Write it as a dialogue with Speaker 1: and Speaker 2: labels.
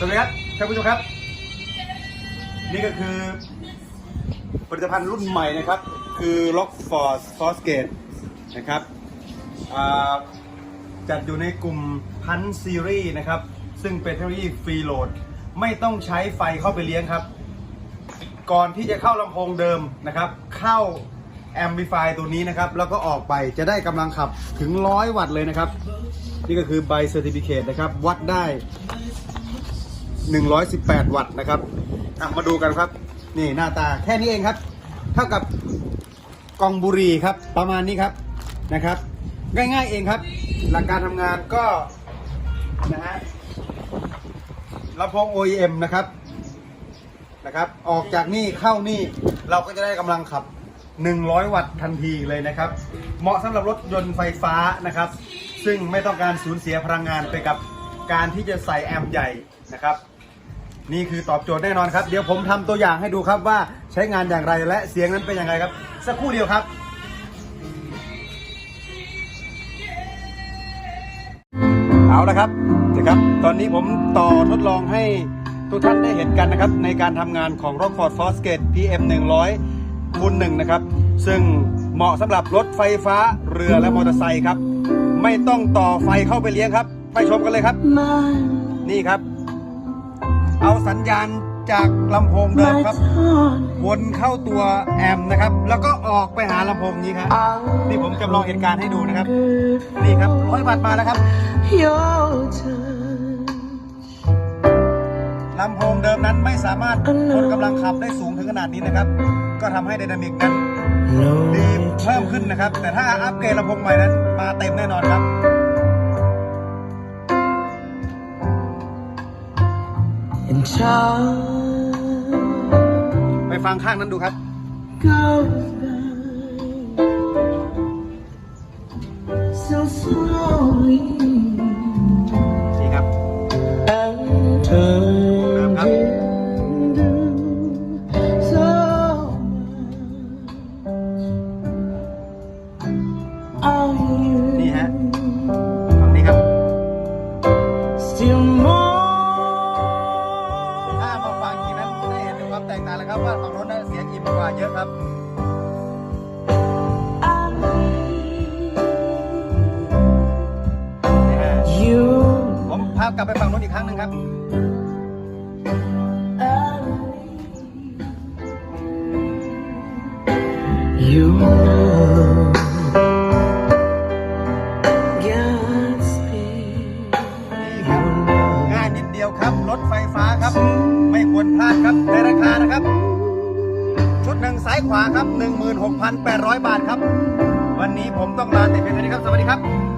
Speaker 1: สวัสดีครับท่านผู้ชมครับ นี่ก็คือ ผลิตภัณฑ์รุ่นใหม่นะครับ คือ Lock for s o u c e Gate นะครับจัดอยู่ในกลุ่มพันซีรีส์นะครับ ซึ่งเป็นเทคโนโลยีฟรีโหลด ไม่ต้องใช้ไฟเข้าไปเลี้ยงครับ ก่อนที่จะเข้าลำโพงเดิมนะครับ เข้าแอม l i ฟายตัวนี้นะครับ แล้วก็ออกไปจะได้กำลังขับถึง 100 วัตต์เลยนะครับ นี่ก็คือใบเซอร์ติฟิเคตนะครับ วัดได้ 118 วัตต์นะครับอะมาดูกันครับ นี่หน้าตาแค่นี้เองครับ เท่ากับกองบุรีครับ ประมาณนี้ครับนะครับ ง่ายๆเองครับ หลักการทำงานก็นะฮะลำโพง OEM นะครับนะครับ ออกจากนี่เข้านี่เราก็จะได้กำลังขับ 100 วัตต์ทันทีเลยนะครับ เหมาะสำหรับรถยนต์ไฟฟ้านะครับ ซึ่งไม่ต้องการสูญเสียพลังงานไปกับการที่จะใส่แอมป์ใหญ่นะครับ นี่คือตอบโจทย์แน่นอนครับ เดี๋ยวผมทำตัวอย่างให้ดูครับว่าใช้งานอย่างไรและเสียงนั้นเป็นยังไงครับ สักครู่เดียวครับเอาละครับนะครับ ตอนนี้ผมต่อทดลองให้ทุกท่านได้เห็นกันนะครับ ในการทำงานของ Rockford Fosgate PM 100คูณ1นะครับ ซึ่งเหมาะสำหรับรถไฟฟ้าเรือและมอเตอร์ไซค์ครับ ไม่ต้องต่อไฟเข้าไปเลี้ยงครับ ไปชมกันเลยครับ นี่ครับ เอาสัญญาณจากลำโพงเดิมครับ วนเข้าตัวแอมป์นะครับ แล้วก็ออกไปหาลำโพงนี้ครับนี่ผมจำลองเหตุการณ์ให้ดูนะครับ นี่ครับร้อยบาทมาแล้วครับ
Speaker 2: Your touch
Speaker 1: ลำโพงเดิมนั้นไม่สามารถทนกำลังขับได้สูงถึงขนาดนี้นะครับ ก็ทำให้ไดนามิกนั้นดีเพิ่มขึ้นนะครับ แต่ถ้าอัปเกรดลำโพงใหม่นั้นมาเต็มแน่นอนครับ
Speaker 2: and time
Speaker 1: ไปฟังข้างนั้นดูครับ
Speaker 2: goes by so slowly
Speaker 1: นี่ครับ
Speaker 2: and turning
Speaker 1: Up, up.
Speaker 2: so much. Are
Speaker 1: นี่
Speaker 2: you
Speaker 1: ฮะ มกว่าเยอะครับนี่ฮะ
Speaker 2: You
Speaker 1: ผมพากลับไปฝั่งโน้นอีกครั้งหนึ่งครับ
Speaker 2: You know Godspeed
Speaker 1: นี่ครับง่ายนิดเดียวครับ รถไฟฟ้าครับ ไม่ควรพลาดครับในราคานะครับชุดหนึ่ง ซ้ายขวาครับ 16,800 บาทครับ วันนี้ผมต้องลาแต่เพียงเท่านี้ครับ สวัสดีครับ